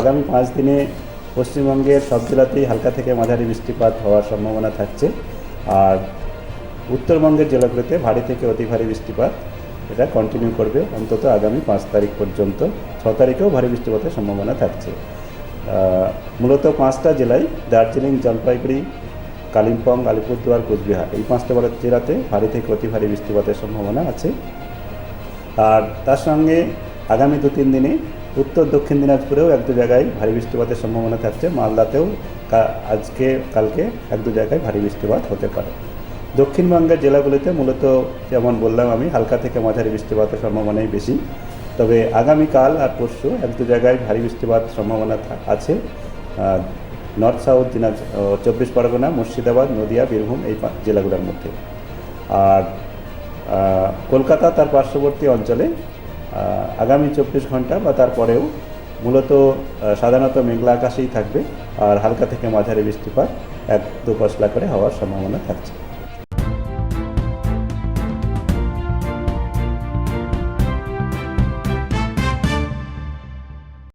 আগামী পাঁচ দিনে পশ্চিমবঙ্গের সব জেলাতেই হালকা থেকে মাঝারি বৃষ্টিপাত হওয়ার সম্ভাবনা থাকছে। আর উত্তরবঙ্গের জেলাগুলোতে ভারী থেকে অতি ভারী বৃষ্টিপাত এটা কন্টিনিউ করবে। অন্তত আগামী পাঁচ তারিখ পর্যন্ত। ছ তারিখেও ভারী বৃষ্টিপাতের সম্ভাবনা থাকছে। মূলত পাঁচটা জেলায় দার্জিলিং, জলপাইগুড়ি, কালিম্পং, আলিপুরদুয়ার, কোচবিহার এই পাঁচটা জেলাতে ভারী থেকে অতি ভারী বৃষ্টিপাতের সম্ভাবনা আছে। আর তার সঙ্গে আগামী দু তিন দিনে উত্তর দক্ষিণ দিনাজপুরেও এক দু জায়গায় ভারী বৃষ্টিপাতের সম্ভাবনা থাকছে। মালদাতেও আজকে, কালকে এক দু জায়গায় ভারী বৃষ্টিপাত হতে পারে। দক্ষিণবঙ্গের জেলাগুলিতে মূলত যেমন বললাম আমি, হালকা থেকে মাঝারি বৃষ্টিপাতের সম্ভাবনাই বেশি। তবে আগামীকাল আর পরশু এক দু জায়গায় ভারী বৃষ্টিপাত সম্ভাবনা আছে। নর্থ সাউথ, দিনাজ চব্বিশ পরগনা, মুর্শিদাবাদ, নদিয়া, বীরভূম এই জেলাগুলোর মধ্যে। আর কলকাতা তার পার্শ্ববর্তী অঞ্চলে আগামী চব্বিশ ঘণ্টা বা তারপরেও মূলত সাধারণত মেঘলা আকাশেই থাকবে আর হালকা থেকে মাঝারি বৃষ্টিপাত এক দু পশলা করে হওয়ার সম্ভাবনা থাকছে।